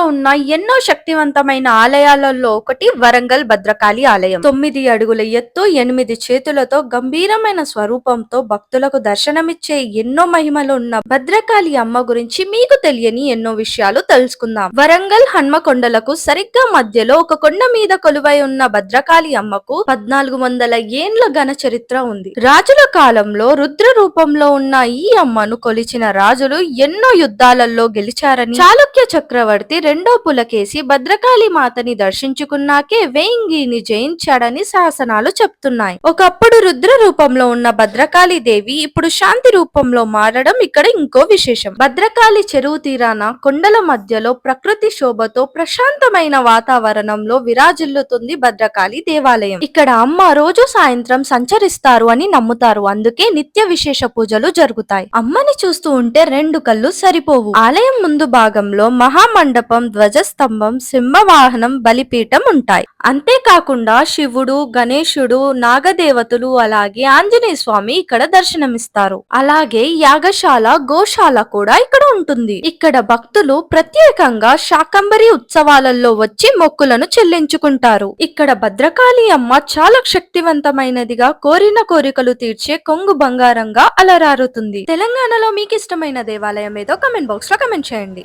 రాష్ట్రంలో ఉన్న ఎన్నో శక్తివంతమైన ఆలయాలలో ఒకటి వరంగల్ భద్రకాళి ఆలయం. తొమ్మిది అడుగుల ఎత్తు ఎనిమిది చేతులతో గంభీరమైన స్వరూపంతో భక్తులకు దర్శనమిచ్చే ఎన్నో మహిమలు ఉన్న భద్రకాళి అమ్మ గురించి మీకు తెలియని ఎన్నో విషయాలు తెలుసుకుందాం. వరంగల్ హన్మకొండలకు సరిగ్గా మధ్యలో ఒక కొండ మీద కొలువై ఉన్న భద్రకాళి అమ్మకు పద్నాలుగు వందల ఏండ్ల ఘన చరిత్ర ఉంది. రాజుల కాలంలో రుద్ర రూపంలో ఉన్న ఈ అమ్మను కొలిచిన రాజులు ఎన్నో యుద్ధాలలో గెలిచారని చాళుక్య చక్రవర్తి రెండో పులకేసి భద్రకాళి మాతని దర్శించుకున్నాకే వేయింగిని జయించాడని శాసనాలు చెప్తున్నాయి. ఒకప్పుడు రుద్ర రూపంలో ఉన్న భద్రకాళి దేవి ఇప్పుడు శాంతి రూపంలో మారడం ఇక్కడ ఇంకో విశేషం. భద్రకాళి చెరువు తీరాన కొండల మధ్యలో ప్రకృతి శోభతో ప్రశాంతమైన వాతావరణంలో విరాజిల్లుతుంది భద్రకాళి దేవాలయం. ఇక్కడ అమ్మ రోజు సాయంత్రం సంచరిస్తారు అని నమ్ముతారు. అందుకే నిత్య విశేష పూజలు జరుగుతాయి. అమ్మని చూస్తూ ఉంటే రెండు కళ్ళు సరిపోవు. ఆలయం ముందు భాగంలో మహామండపం ధ్వజస్తంభం సింహవాహనం బలిపీఠం ఉంటాయి. అంతేకాకుండా శివుడు గణేశుడు నాగదేవతలు అలాగే ఆంజనేయ స్వామి ఇక్కడ దర్శనమిస్తారు. అలాగే యాగశాల గోశాల కూడా ఇక్కడ ఉంటుంది. ఇక్కడ భక్తులు ప్రత్యేకంగా శాకంబరి ఉత్సవాలలో వచ్చి మొక్కులను చెల్లించుకుంటారు. ఇక్కడ భద్రకాళి అమ్మ చాలా శక్తివంతమైనదిగా కోరిన కోరికలు తీర్చే కొంగు బంగారంగా అలరారుతుంది. తెలంగాణలో మీకు ఇష్టమైన దేవాలయం ఏదో కమెంట్ బాక్స్లో కమెంట్ చేయండి.